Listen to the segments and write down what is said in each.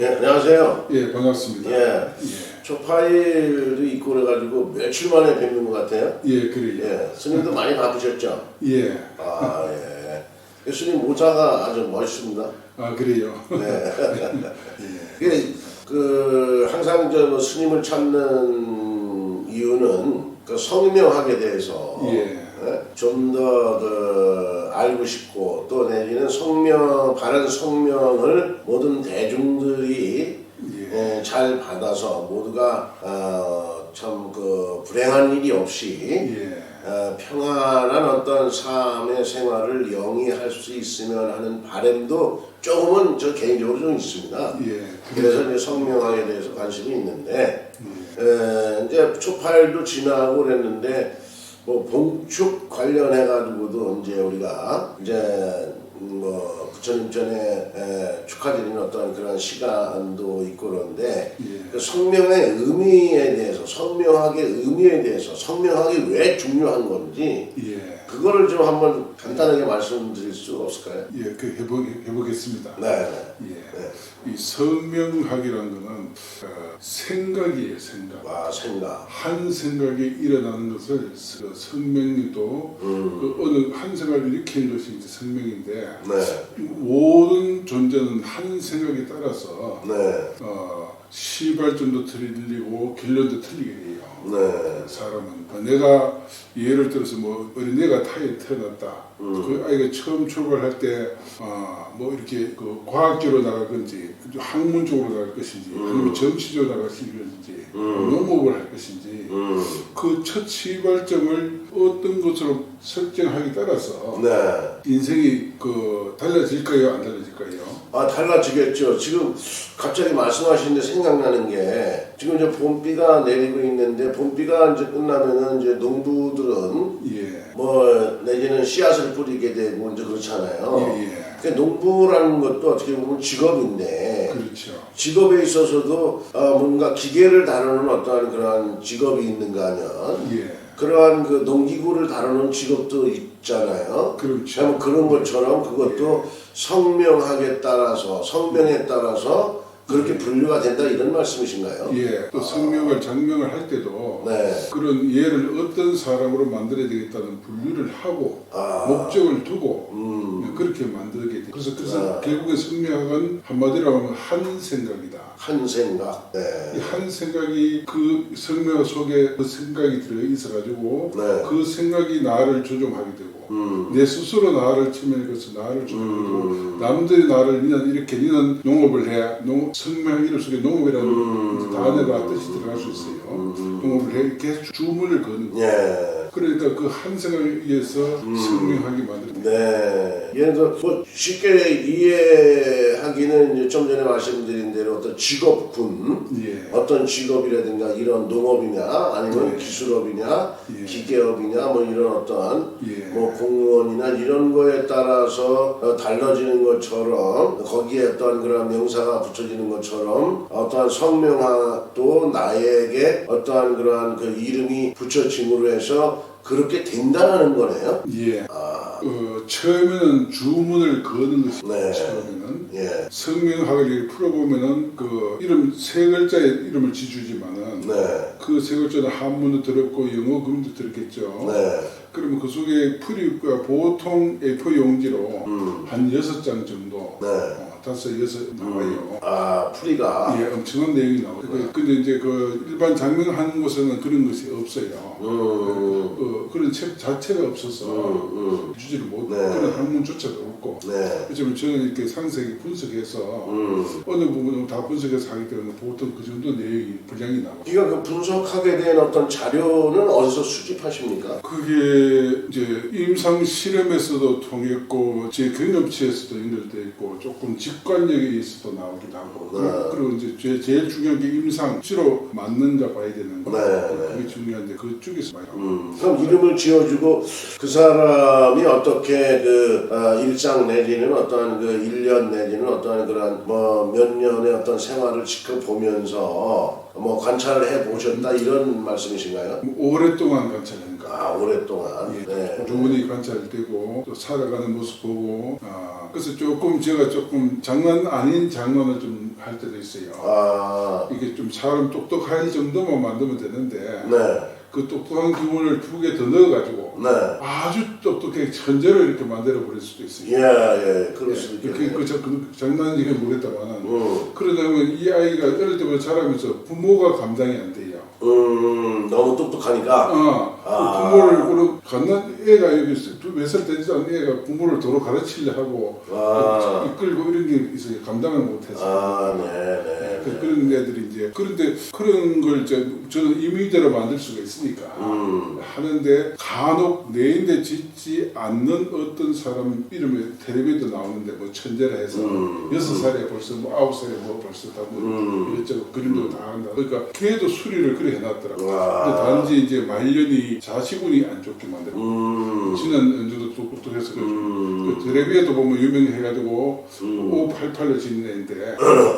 예, 안녕하세요. 예, 반갑습니다. 예, 예, 초파일도 있고 그래가지고 며칠 만에 뵙는 것 같아요. 예, 그래요. 예, 스님도 많이 바쁘셨죠? 예, 아, 예. 스님 모자가 아주 멋있습니다. 아 그래요. 네. 이게 그 항상 저뭐 스님을 찾는 이유는 그 성명학에 대해서 예. 좀더그 알고 싶고 또 내지는 성명 바른 성명을 모든 대중들이 예, 예, 잘 받아서 모두가 어, 참그 불행한 일이 없이 예, 어, 평안한 어떤 삶의 생활을 영위할 수 있으면 하는 바람도 조금은 저 개인적으로 좀 있습니다. 예, 그래서 이제 성명학에 대해서 관심이 있는데 에, 이제 초팔도 지나고 그랬는데 뭐 봉축 관련해 가지고도 이제 우리가 이제 뭐 부처님 전에 에, 축하드리는 어떤 그런 시간도 있고 그런데 예. 그 성명의 의미에 대해서 성명학의 의미에 대해서 성명학이 왜 중요한 건지 예, 그거를 좀 한번 간단하게 말씀드릴 수 없을까요? 예, 그 해보 해보겠습니다. 네. 예, 이 성명학이라는 거는 어, 생각이에요, 생각. 와 생각. 한 생각이 일어나는 것을 서- 성명리도 음. 그 어느 한 생각을 일으키는 것이 이제 성명인데 네. 모든 존재는 한 생각에 따라서 네. 어, 시발점도 틀리고 결론도 틀리게 돼요. 네. 사람은 어, 내가 예를 들어서 뭐 어린애가 타에 태어났다. 음. 그 아이가 처음 출발할 때, 어, 뭐 이렇게 그 과학적으로 나갈 건지, 학문 쪽으로 나갈 것인지, 음. 아니면 정치적으로 나갈 것인지, 음. 농업을 할 것인지, 음. 그첫 시발점을 어떤 것으로 설정하기 따라서 네. 인생이 그 달라질까요, 안 달라질까요? 아 달라지겠죠. 지금 갑자기 말씀하시는데 생각나는 게 지금 이제 봄비가 내리고 있는데 봄비가 이제 끝나면은 이제 농부들은 예, 뭐 내지는 씨앗을 뿌리게 되고 이제 그렇잖아요. 예, 예. 그러니까 농부라는 것도 어떻게 보면 직업인데 그렇죠. 직업에 있어서도 어, 뭔가 기계를 다루는 어떠한 그러한 직업이 있는가 하면 예, 그러한 그 농기구를 다루는 직업도 있잖아요. 그렇죠. 참 그런 것처럼 그것도 성명학에 따라서 성명에 따라서 그렇게 분류가 된다 이런 말씀이신가요? 예, 또 성명을 장명을 할 때도 네. 그런 얘를 어떤 사람으로 만들어야 되겠다는 분류를 하고 아. 목적을 두고 음. 그렇게 만들게 돼. 그래서 그래서 아. 결국에 성명학은 한마디로 하면 한 생각이다. 한 생각. 이 네. 한 생각이 그 성명 속에 그 생각이 들어 있어가지고 네. 그 생각이 나를 조종하게 되고 음. 내 스스로 나를 치면서 나를 조종하고 음. 남들이 나를 니는 이렇게 니는 농업을 해 농, 성명 이름 속에 농업이라는 음. 단어가 뜻이 들어갈 수 있어요 음. 농업을 해 이렇게 주문을 거는 거예요 예. 그러니까 그 한 생각에 의해서 음. 성명하게 만드는 네. 예를 들어 뭐 쉽게 이해하기는 이제 좀 전에 말씀드린 대로 어떤 직업군 예. 어떤 직업이라든가 이런 농업이냐 아니면 네. 기술업이냐 예. 기계업이냐 뭐 이런 어떤 예. 뭐 공무원이나 이런 거에 따라서 어, 달라지는 것처럼 거기에 어떤 그런 명사가 붙여지는 것처럼 어떠한 성명학도 나에게 어떠한 그러한 그 이름이 붙여짐으로 해서 그렇게 된다는 거네요. 예. 아, 어, 처음에는 주문을 거는 것이 네. 처음에는 예, 성명학을 풀어보면은 그 이름 세 글자의 이름을 지주지만은 네, 그 세 글자는 한문도 들었고 영어 금도 들었겠죠. 네, 그러면 그 속에 풀이 보통 A4 용지로 음, 한 여섯 장 정도, 네. 어, 다섯 여섯 나와요. 아 풀이가, 예, 엄청난 내용이 나와요. 그- 근데 이제 그 일반 장명하는 곳에는 그런 것이 없어요. 음, 어, 그런 책 자체가 없어서 음, 주지를 못 네. 그런 학문조차도 없고. 네, 그렇지만 저는 이렇게 상세하게 분석해서 음. 어느 부분은 다 분석해서 하기 때문에 보통 그 정도 내용이 분량이 나와요. 이거 그 분석하게 된 어떤 자료는 어디서 수집하십니까? 그게 이제 임상 실험에서도 통했고 제 경험치에서도 연결돼 있고 조금 직관력에서도 나오기도 하고 네. 그리고 이제 제, 제일 중요한 게 임상 실로 맞는가 봐야 되는 거 네, 네. 그게 중요한데 그쪽에서 봐요. 음, 그럼 이름을 지어주고 그 사람이 어떻게 그 아, 일상 내지는 어떠한 그 1년 내지는 어떠한 그런 뭐 몇 년의 어떤 생활을 지켜보면서 뭐 관찰을 해 보셨다 이런 말씀이신가요? 뭐 오랫동안 관찰하니까 아 오랫동안. 예, 네. 꾸준히 관찰되고 또 살아가는 모습 보고 아, 그래서 조금 제가 조금 장난 아닌 장난을 좀 할 때도 있어요. 아, 이게 좀 사람 똑똑할 정도만 만들면 되는데 네, 그 똑똑한 기운을 두 개 더 넣어가지고 네. 아주 똑똑하게 천재로 이렇게 만들어 버릴 수도 있어요. 예, 예, 그럴 그, 있겠네요. 그, 그, 그 장난이긴 모르겠다만은 음, 그러다면 이 아이가 어릴 때부터 자라면서 부모가 감당이 안 돼요. 음, 너무 똑똑하니까. 아, 아. 그 부모를 그런 갓난 애가 여기 있어요. 두몇살 되지도 않은 애가 부모를 도로 가르치려 하고 아. 이끌고 이런 게 있어요. 감당을 못해서. 아, 네, 네. 그, 네. 그 런 애들이 이제 그런데 그런 걸 이제 저는 임의대로 만들 수가 있으니까 음. 하는데 간혹 내인데 짓지 않는 어떤 사람 이름에 텔레비도 나오는데 뭐 천재라 해서 음. 여섯 살에 벌써 뭐 아홉 살에 뭐 벌써 다뭐 음. 이것저것 그림도 다 한다. 그러니까 걔도 수리를 그래 해놨더라고. 와. 근데 단지 이제 말년이 자식운이 안 좋게 만들어. 음. 지난 연주도 똑똑해서 그 음. 그 텔레비에도 보면 유명해가지고 음. 588로 짓는 애인데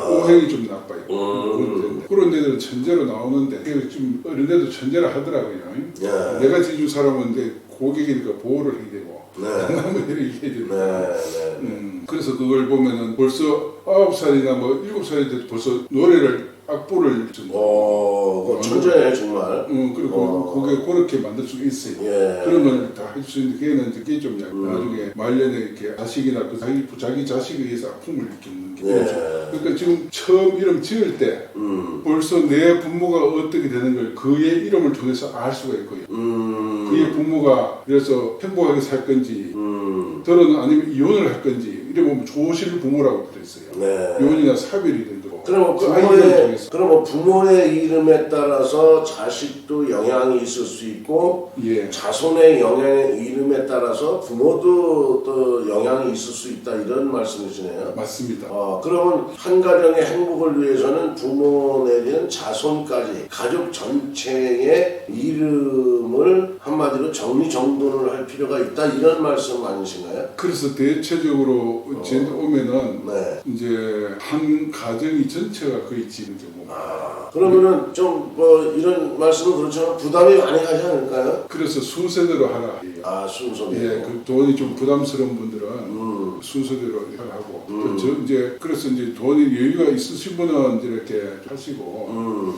오행이 좀 나빠요. 음. 그런 애들은 천재로 나오는데 좀 어린애도 천재라 하더라고요. 예. 내가 지준 사람은 이제 고객이니까 보호를 해야 되고 네. 일을 해야 되고 네, 네. 음, 그래서 그걸 보면은 벌써 아홉 살이나 뭐 일곱 살이 돼도 벌써 노래를 악보를 좀 어, 그거 천재네, 정말. 음, 그리고 어. 그게 그렇게 만들 수 있어요. 예. 그런 걸 다 할 수 있는데 걔는 이제 그게 좀 약간 음. 나중에 말년에 이렇게 자식이나 그 자기 자기 자식에 의해서 아픔을 느끼는 게 예. 있죠. 그러니까 지금 처음 이름 지을 때 음. 벌써 내 부모가 어떻게 되는 걸 그의 이름을 통해서 알 수가 있고요. 음. 그의 부모가 그래서 행복하게 살 건지 음. 들어는 아니면 이혼을 할 건지 이래 보면 조실 부모라고 들어있어요. 네. 이혼이나 사별이 되고 그 아이를 부모의 통해서 그럼 부모의 이름에 따라서 자식도 영향이 있을 수 있고 예. 자손의 영향 이름에 따라서 부모도 또 영향이 있을 수 있다 이런 말씀이시네요. 맞습니다. 어, 그러면 한 가정의 행복을 위해서는 부모 내지는 자손까지 가족 전체의 이름을 한마디로 정리정돈을 할 필요가 있다 이런 말씀 아니신가요? 그래서 대체적으로 제 오면은 네. 이제 한 가정이 전체가 거의 지는 경우. 아, 그러면은 좀 뭐 이런 말씀은 그렇지만 부담이 많이 가지 않을까요? 그래서 순서대로 하라. 해요. 아 순서대로. 예, 그 돈이 좀 부담스러운 분들은 음. 순서대로 하고, 음. 저 이제 그래서 이제 돈이 여유가 있으신 분은 이제 이렇게 하시고,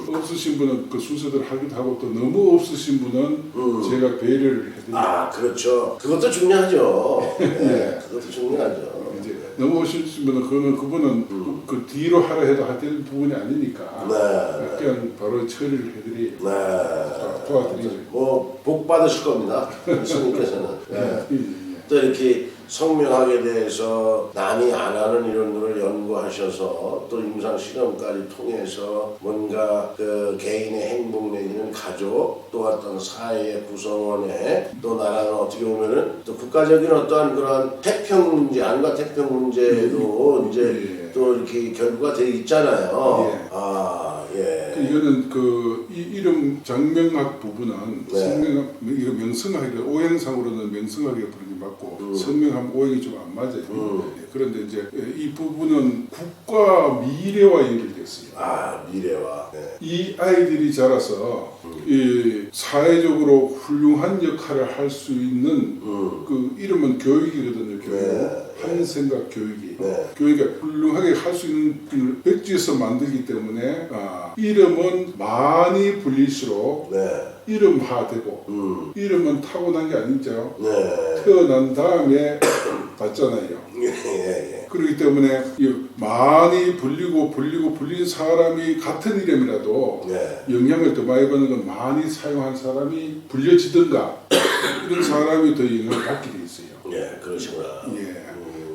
음. 없으신 분은 그 순서대로 하기도 하고 또 너무 없으신 분은 음. 제가 배려를 해드리고 아 그렇죠. 그것도 중요하죠. 네, 그것도 중요하죠. 이제 너무 오시는 분은 그거는 그분은 그, 그 뒤로 하라 해도 할 때는 부분이 아니니까 네. 그냥 바로 처리를 해드리 네. 도와드리죠. 뭐복 받으실 겁니다. 스님께서는. 네. 예, 예. 또 이렇게 성명학에 대해서 남이 안 하는 이론들을 연구하셔서 또 임상 실험까지 통해서 뭔가 그 개인의 행복 내지는 가족 또 어떤 사회의 구성원에 또 나라는 어떻게 보면은 또 국가적인 어떠한 그런 태평 문제 안과 태평 문제도 이제 예. 또 이렇게 결부가 돼 있잖아요. 예. 아 예. 그 이거는 그 이, 이름 장명학 부분은 네. 성명학 이거 명성학이 오행상으로는 명성학이 부르기 맞고 음. 성명하면 오행이 좀 안 맞아요. 음. 예, 그런데 이제 이 부분은 국가 미래와 있어요. 아 미래와. 네. 이 아이들이 자라서 음. 이 사회적으로 훌륭한 역할을 할 수 있는 음. 그 이름은 교육이거든요. 교육. 네. 한생각 교육이. 네. 교육이 훌륭하게 할 수 있는 걸 백지에서 만들기 때문에 아, 이름은 많이 불릴수록 네. 이름화되고 음. 이름은 타고난 게 아니죠. 네. 태어난 다음에 받잖아요. 예, 예, 예. 그렇기 때문에 이 많이 불리고 불리고 불린 사람이 같은 이름이라도 네. 영향을 더 많이 받는 건 많이 사용한 사람이 불려지든가 이런 사람이 더 영향을 받게 돼 있어요. 예, 그러시구나. 예.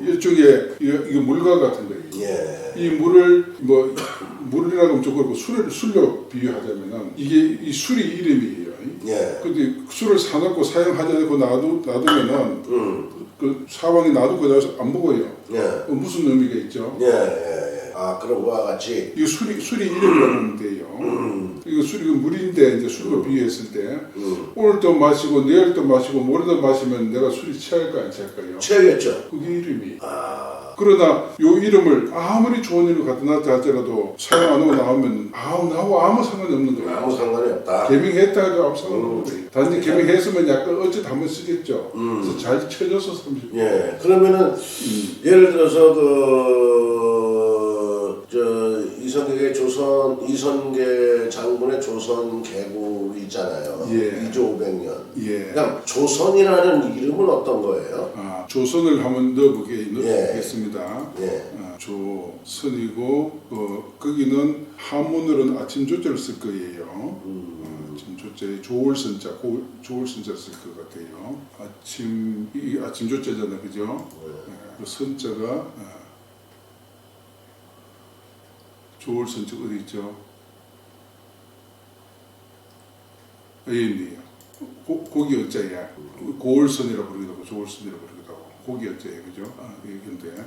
음. 일종의 이거, 물과 같은 거예요. 예. 이 물을 뭐 물이라고 하면 좀 그렇고 술을 술로 비유하자면은 이게 이 술이 이름이에요. 예. 근데 술을 사놓고 사용하지 않고 놔두, 놔두면은 음. 그 사방에 놔두고 나서 안 먹어요. 예. 어, 무슨 의미가 있죠? 예, 예, 예. 아, 그런 거와 같이. 이거 술이 술이 이름이라고 하면 돼요. 음. 이거 술이 그 물인데 이제 술로 비유했을 때 음. 오늘 또 마시고 내일 또 마시고 모레도 마시면 내가 술이 취할까 안 취할까요? 취하겠죠. 그게 이름이. 아. 그러나 요 이름을 아무리 좋은 이름 갖다 놨다 할지라도 사용 안 하고 나오면 아우 나하고 아무 상관이 없는 거예요. 아무 상관이 없다. 개명했다 해도 아무 상관이 없는 거예요. 단지 개명했으면 약간 어쨌든 한번 쓰겠죠. 음. 그래서 잘 쳐져서 30. 예. 그러면은, 예를 들어서 그, 저, 이성계의 조선 이성계 장군의 조선 개국이 있잖아요. 예. 이조 500년. 예. 그냥 조선이라는 이름은 어떤 거예요? 아, 조선을 한번 넣어보게 예. 넣겠습니다. 예. 아, 조선이고 어, 거기는 한문으로는 아침 조자를 쓸 거예요. 음. 어, 아침 조자에 조울선자, 고- 조울선자 쓸 것 같아요. 아침 이 아침 조자잖아, 그죠? 예, 그 선자가 어, 조울선자 어디 있죠? 여기 있네요. 고, 고기 어자야. 고울선이라고 부르기도 하고 조울선이라고 부르기도 하고 고기 어자야, 그죠? 아, 이건데.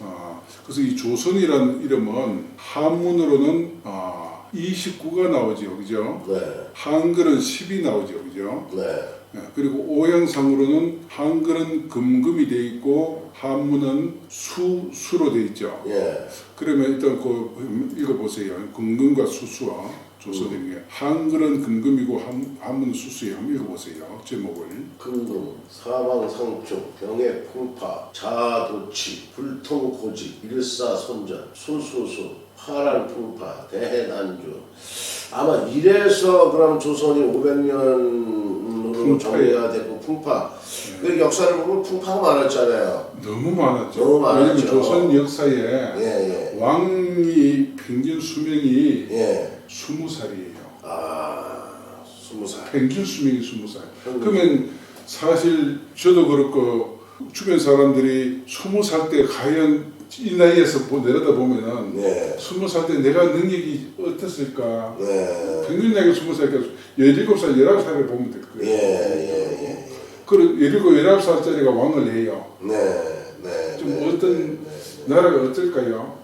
아, 그래서 이 조선이라는 이름은 한문으로는 아, 29가 나오죠, 그죠? 네. 한글은 10이 나오죠, 그죠? 네. 예, 그리고 오형상으로는 한글은 금금이 돼 있고 한문은 수 수로 돼 있죠. 예. 그러면 일단 그 읽어보세요. 금금과 수수와 조선의 한글은 금금이고 한, 한문은 수수예요. 한번 읽어보세요. 제목을. 금금, 사망상충, 병의 풍파, 자도치, 불통고지, 일사손전, 수수수, 파란 풍파, 대해난주. 아마 이래서 그럼 조선이 500년으로 풍파에. 정리가 됐고 풍파. 그 역사를 보면 풍파가 많았잖아요. 너무 많았죠. 너무 많았죠. 왜냐면 조선 역사에 예, 예. 왕이 평균 수명이 예. 20살이에요. 아, 스무 살. 평균 수명이 20살. 평균. 그러면 사실 저도 그렇고 주변 사람들이 20살 때 과연 이 나이에서 보- 내려다 보면은 네. 20살 때 내가 능력이 어땠을까? 네. 평균 나이가 20살이니까 17살, 19살을 보면 될 예, 거예요. 예, 예. 그리고 17, 19살짜리가 왕을 해요. 네, 네. 좀 네, 어떤 네, 네. 나라가 어떨까요?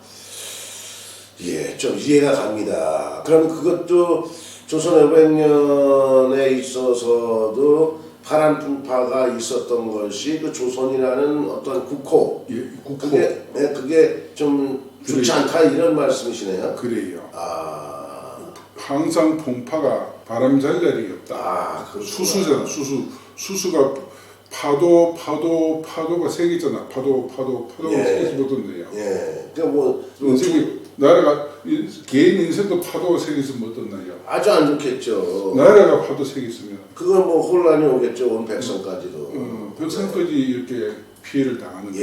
예, 좀 이해가 갑니다. 그럼 그것도 조선 500년에 있어서도 파란 풍파가 있었던 것이 그 조선이라는 어떤 국호. 예, 국호 그게, 네, 그게 좀 좋지 그래. 않다 이런 말씀이시네요. 그래요. 아, 항상 풍파가 바람 잘 날이 없다. 아, 그렇구나. 수수잖아. 수수. 수수가 파도, 파도, 파도가 세 개잖아. 파도, 파도, 파도가 예. 세 개씩 붙었네요. 예, 그러니까 뭐 인생이 나라가 이- 개인 인생도 파도가 있으면 어떻나요? 아주 안 좋겠죠. 나라가 파도 있으면 그건 뭐 혼란이 오겠죠, 온 백성까지도. 어, 백성까지 이렇게 피해를 당하는. 예,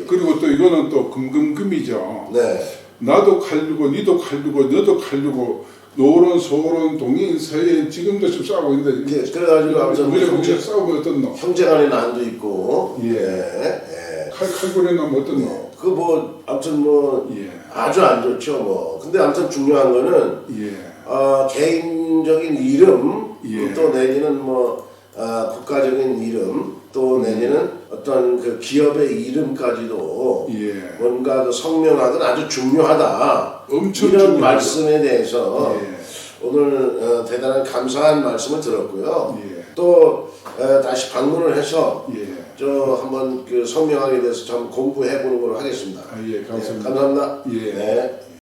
예. 그리고 또 이거는 또 금금금이죠. 네, 나도 칼르고 니도 칼르고 너도 칼르고 노론 소론 동인 서인 지금도 지금 싸우고 있는데 그- 그래가지고 아무튼 우리 형제, 싸우고 어떻노? 형제간의 난도 있고, 예. 예, 예. 칼 칼고리 나면 어떻노? 그뭐 아무튼 뭐 예. 아주 안 좋죠 뭐. 근데 아무튼 중요한 거는 예. 어, 개인적인 이름 예. 또 내지는 뭐 어, 국가적인 이름 또 내지는 어떤 그 기업의 이름까지도 예. 뭔가 그 성명하든 아주 중요하다. 엄청 이런 중요하죠. 말씀에 대해서 예. 오늘 어, 대단한 감사한 말씀을 들었고요. 예. 또 어, 다시 방문을 해서 예. 저 한번 그 성명하게 대해서 좀 공부해 보는 걸로 하겠습니다. 아, 예, 감사합니다. 네, 감사합니다. 예. 네.